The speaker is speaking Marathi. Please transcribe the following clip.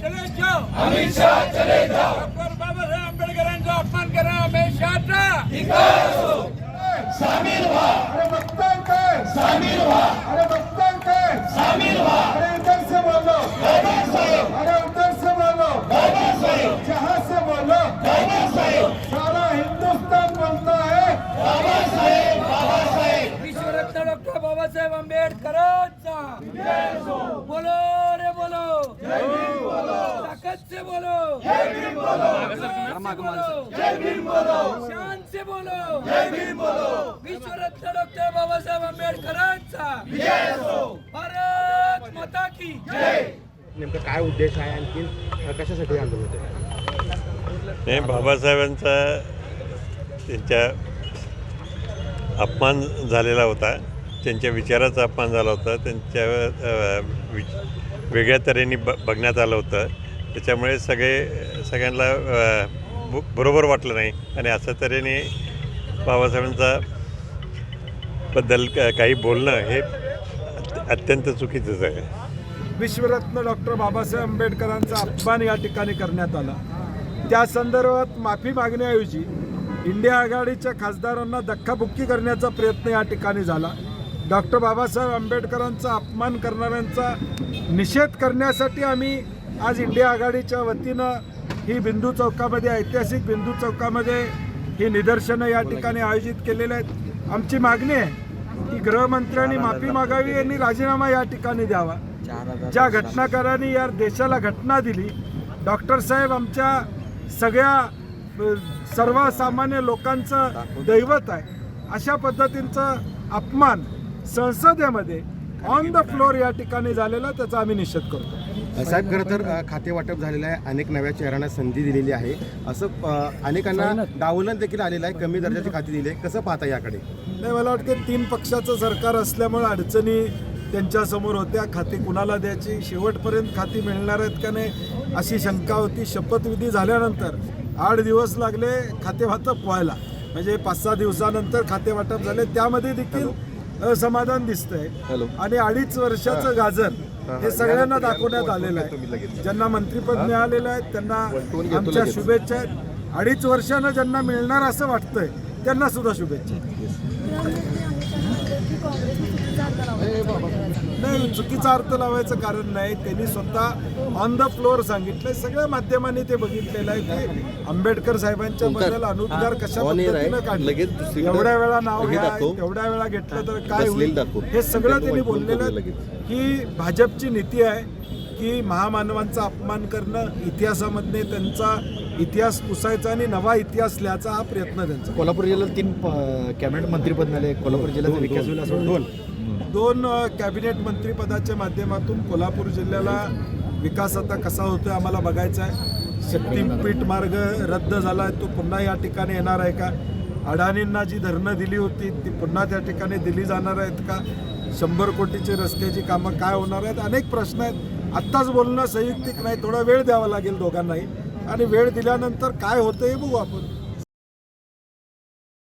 चले जाओ अमित शाह चले जाओ डॉक्टर बाबासाहेब आंबेडकरांचा अपमान करा अमित शहाचा अरे बघताय सामील व्हा अरे बघताय सामील व्हा अरे इधर से बोलो बाबा साहेब अरे उधर से बोलो बाबा साहेब जहां से बोलो बाबा साहेब सारा हिंदुस्तान बोलता है बाबा साहेब बाबा साहेब विश्वरत्न डॉक्टर बाबासाहेब आंबेडकरांचा. बोलो रे बोलो. ताकत से बोलो। शान से बोलो। विश्वरत्न डॉक्टर बाबासाहेब आंबेडकरांचा। भारत माता की नेमका काय उद्देश आहे आणखी? कशासाठी आंदोलन होते नाही बाबासाहेबांचा त्यांच्या अपमान झालेला होता. त्यांच्या विचाराचा अपमान झाला होता. त्यांच्या वेगळ्या तऱ्हेने ब बघण्यात आलं होतं. त्याच्यामुळे सगळे सगळ्यांना ब- बरोबर वाटलं नाही. आणि अशा तऱ्हेने बाबासाहेबांचा बद्दल क- काही बोलणं हे अत्यंत चुकीचंच आहे. विश्वरत्न डॉक्टर बाबासाहेब आंबेडकरांचा अपमान या ठिकाणी करण्यात आला. त्या संदर्भात माफी मागण्याऐवजी इंडिया आघाडीच्या खासदारांना धक्काबुक्की करण्याचा प्रयत्न या ठिकाणी झाला. डॉक्टर बाबासाहेब आंबेडकरांचा अपमान करणाऱ्यांचा निषेध करण्यासाठी आम्ही आज इंडिया आघाडीच्या वतीनं ही बिंदू चौकामध्ये ऐतिहासिक बिंदू चौकामध्ये ही निदर्शनं या ठिकाणी आयोजित केलेली आहेत. आमची मागणी आहे की गृहमंत्र्यांनी माफी मागावी यांनी राजीनामा या ठिकाणी द्यावा. ज्या घटनाकारांनी या देशाला घटना दिली डॉक्टर साहेब आमच्या सगळ्या सर्वसामान्य लोकांचं दैवत आहे. अशा पद्धतींचा अपमान संसदेमध्ये ऑन द फ्लोअर या ठिकाणी झालेला त्याचा आम्ही निषेध करतो. साहेब खरं तर खाते वाटप झालेलं आहे. अनेक नव्या चेहऱ्यांना संधी दिलेली आहे. असं अनेकांना डावलण देखील आलेलं आहे. कमी दर्जाची खाती दिली आहे. कसं पाहता याकडे? नाही मला वाटतं तीन पक्षाचं सरकार असल्यामुळे अडचणी त्यांच्यासमोर होत्या. खाती कुणाला द्यायची? शेवटपर्यंत खाती मिळणार आहेत का नाही? अशी शंका होती. शपथविधी झाल्यानंतर आठ दिवस लागले खाते वाटप व्हायला. म्हणजे पाच सहा दिवसानंतर खाते वाटप झाले. त्यामध्ये देखील समाधान दिसतंय. आणि अडीच वर्षाचं गाजर हे सगळ्यांना दाखवण्यात आलेलं आहे. ज्यांना मंत्रीपद मिळालेलं आहे त्यांना आमच्या शुभेच्छा आहेत. अडीच वर्षानं ज्यांना मिळणार असं वाटतंय त्यांना सुद्धा शुभेच्छा नाही चुकीचा अर्थ लावायचं कारण नाही. त्यांनी स्वतः ऑन द फ्लोअर सांगितलंय. सगळ्या माध्यमांनी ते बघितलेलं आहे की आंबेडकर साहेबांच्या बद्दल अनुद्गार कशा पद्धतीनं काढले. एवढ्या वेळा नाव घ्या तेवढ्या वेळा घेतलं तर काय होईल? हे सगळं त्यांनी बोललेलं आहे. ही भाजपची नीती आहे की महामानवांचा अपमान करणं इतिहासामध्ये त्यांचा इतिहास पुसायचा आणि नवा इतिहास लिहायचा हा प्रयत्न त्यांचा. कोल्हापूर जिल्ह्यात तीन कॅबिनेट मंत्रीपद मिळाले. कोल्हापूर जिल्ह्याचा विकास होईल असं दोन. दोन कॅबिनेट मंत्रीपदाच्या माध्यमातून कोल्हापूर जिल्ह्याला विकास आता कसा होतोय आम्हाला बघायचा आहे. शक्तीपीठ मार्ग रद्द झाला आहे तो पुन्हा या ठिकाणी येणार आहे का? अडाणींना जी धरणं दिली होती ती पुन्हा त्या ठिकाणी दिली जाणार आहेत का? शंभर कोटीची रस्त्याची कामं काय होणार आहेत? अनेक प्रश्न आहेत. आत्ताच बोलणं संयुक्तिक नाही. थोडा वेळ द्यावा लागेल दोघांनाही. आणि वेळ दिल्यानंतर काय होतं हे बघू आपण.